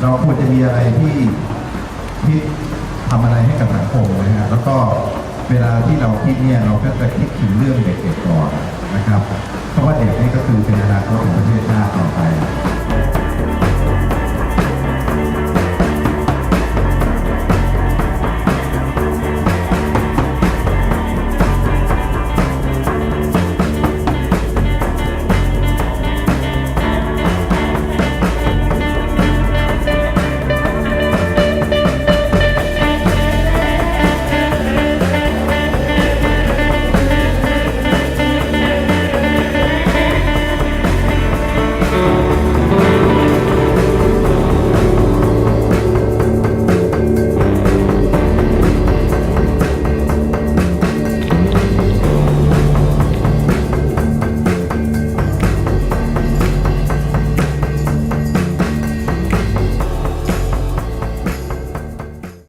เราควรจะมีอะไรที่ที่ทำอะไรให้กับสังคมนะฮะแล้วก็เวลาที่เราคิดเนี่ยเราก็จะคิดถึงเรื่องเด็กๆก่อนนะครับ เพราะว่าเด็กนี่ก็คือเป็นอนา